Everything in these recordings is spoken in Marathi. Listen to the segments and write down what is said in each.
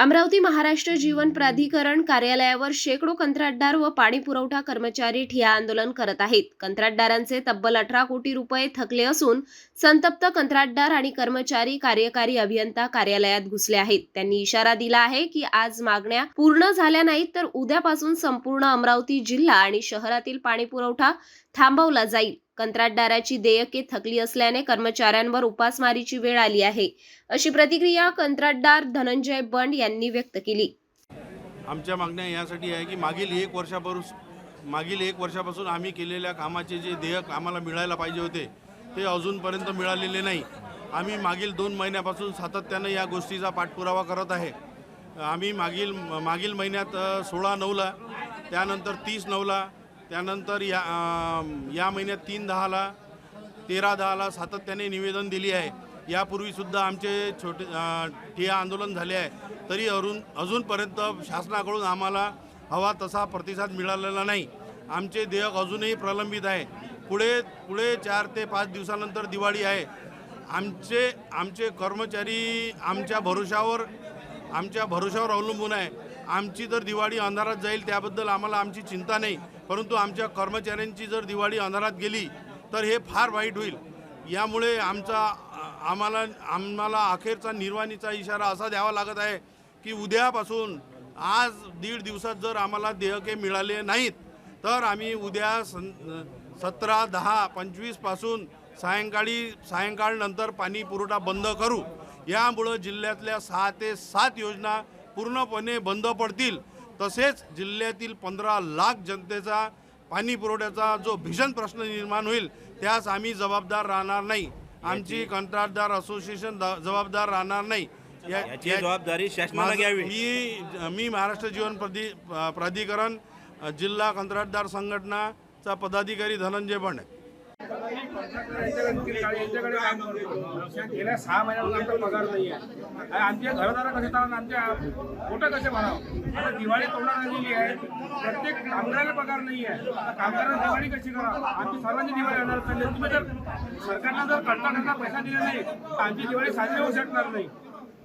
अमरावती महाराष्ट्र जीवन प्राधिकरण कार्यालयावर शेकडो कंत्राटदार व पाणी पुरवठा कर्मचारी ठिया आंदोलन करत आहेत. कंत्राटदारांचे तब्बल अठरा कोटी रुपये थकले असून संतप्त कंत्राटदार आणि कर्मचारी कार्यकारी अभियंता कार्यालयात घुसले आहेत. त्यांनी इशारा दिला आहे की आज मागण्या पूर्ण झाल्या नाहीत तर उद्यापासून संपूर्ण अमरावती जिल्हा आणि शहरातील पाणी पुरवठा थांबवला जाईल. कंत्राटदाराची देयके थकली असल्याने कर्मचाऱ्यांवर उपासमारीची वेळ आली आहे. अशी प्रतिक्रिया कंत्राटदार धनंजय बंड यांनी व्यक्त केली. आमच्या मागण्या यासाठी आहे की मागील एक वर्षापासून मागील एक वर्षापासून आम्ही केलेल्या कामाचे जे देयक आम्हाला मिळायला पाहिजे होते ते अजूनपर्यंत मिळालेले नाही. आम्ही मागील दोन महिन्यापासून सातत्यानं या गोष्टीचा पाठपुरावा करत आहे. आम्ही मागील मागील महिन्यात सोळा नऊला त्यानंतर तीस नऊला त्यानंतर या या महिन्यात तीन दहाला तेरा दहाला सातत्याने निवेदन दिली आहे. यापूर्वीसुद्धा आमचे छोटे ठिया आंदोलन झाले आहे. तरी अरुण अजूनपर्यंत शासनाकडून आम्हाला हवा तसा प्रतिसाद मिळालेला नाही. आमचे देयक अजूनही प्रलंबित आहे. पुढे पुढे चार ते पाच दिवसानंतर दिवाळी आहे. आमचे आमचे कर्मचारी आमच्या भरोशावर आमच्या भरोशावर अवलंबून आहे. आमची तर दिवाळी अंधारात जाईल त्याबद्दल आम्हाला आमची चिंता नाही. परंतु आमच्या कर्मचाऱ्यांची जर दिवाळी अंधारात गेली तर हे फार वाईट होईल. यामुळे आमचा आम्हाला आम्हाला अखेरचा निर्वाणीचा इशारा असा द्यावा लागत आहे की उद्यापासून आज दीड दिवसात जर आम्हाला देयके मिळाले नाहीत तर आम्ही उद्या सं सतरा दहा पंचवीसपासून सायंकाळी सायंकाळनंतर पाणी पुरवठा बंद करू. यामुळं जिल्ह्यातल्या सहा ते सात योजना पूर्णपणे बंद पडतील. तसेच जिल्ह्यातील पंधरा लाख जनतेचा पाणी पुरवठ्याचा जो भीषण प्रश्न निर्माण होईल त्यास आम्ही जबाबदार राहणार नाही. आमची कंत्राटदार असोसिएशन द- जबाबदार राहणार नाही. याची जबाबदारी शासनाला घ्यावी. मी मी महाराष्ट्र जीवन प्रधि प्राधिकरण जिल्हा कंत्राटदार संघटनाचा पदाधिकारी धनंजय बंड. यांच्याकडे काम करतो गेल्या सहा महिन्यापासून आमचा पगार नाही आहे. आणि घरदारा कसे चालणार? आमच्या पोटं कसे भरावं? आता दिवाळी तोंडात आलेली आहे. प्रत्येक कामगाराला पगार नाही आहे. कामगारांना दिवाळी कशी करावं? आमची सर्वांची दिवाळी येणार चालली तुम्ही जर सरकारला जर कंत्राटांना पैसा दिला नाही तर आमची दिवाळी साजरी होऊ शकणार नाही.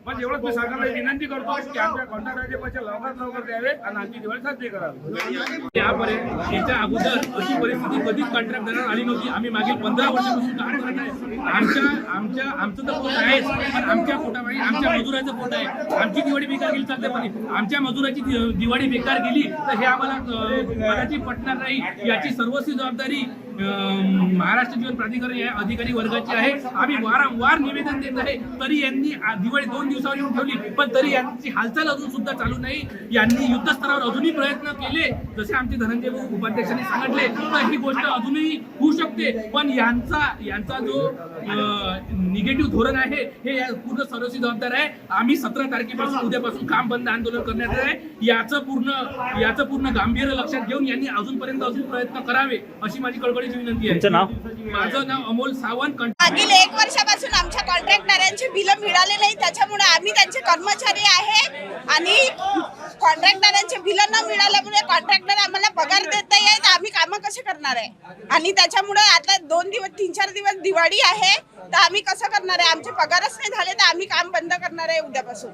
पण एवढंच मी सरकारला विनंती करतो की आमच्या कॉन्ट्रॅक्टरचे पैसे लवकरात लवकर द्यावे आणि आमची दिवाळी साजरी करावी. यापर्यंत याच्या अगोदर अशी परिस्थिती कधीच कॉन्ट्रॅक्ट देणार आली नव्हती. आम्ही मागील पंधरा वर्षापासून काम करत आहे. आमच्या आमच्या आमचं तर पोट आहेच पण आमच्या पोटापायी आमच्या मजुराचं पोट आहे. आमची दिवाळी बेकार गेली चालते पण आमच्या मजुराची दिवाळी बेकार गेली तर हे आम्हाला मनाची पटणार नाही. याची सर्वस्वी जबाबदारी महाराष्ट्र जीवन प्राधिकरण या अधिकारी वर्गाची आहे. आम्ही वारंवार निवेदन देत आहे. तरी यांनी दिवाळी दोन दिवसावर येऊन ठेवली. पण तरी यांची हालचाल अजून सुद्धा चालू नाही. यांनी युद्धस्तरावर अजूनही प्रयत्न केले. जसे आमचे धनंजय उपाध्यक्षांनी सांगितले तर ही गोष्ट अजूनही होऊ शकते. पण यांचा यांचा जो निगेटिव्ह धोरण आहे हे या पूर्ण सर्वस्वी जबाबदार आहे. आम्ही सतरा तारखेपासून उद्यापासून काम बंद आंदोलन करण्यात येत आहे याचं पूर्ण याचं पूर्ण गांभीर्य लक्षात घेऊन यांनी अजूनपर्यंत अजून प्रयत्न करावे अशी माझी कळकळीची विनंती आहे? माझं नाव अमोल सावंत. मागील एक वर्षापासून आमच्या कॉन्ट्रॅक्टदारांची बिलं मिळाले नाही त्याच्यामुळे आम्ही त्यांचे कर्मचारी आहे आणि कॉन्ट्रॅक्टदारांचे बिलं न मिळाल्यामुळे कॉन्ट्रॅक्टर आम्हाला पगार देत नाही आहे तर आम्ही कामं कसे करणार आहे? आणि त्याच्यामुळे आता दोन दिवस तीन चार दिवस दिवाळी आहे तर आम्ही कसं करणार आहे? आमचे पगारच नाही झाले तर आम्ही काम बंद करणार आहे उद्यापासून.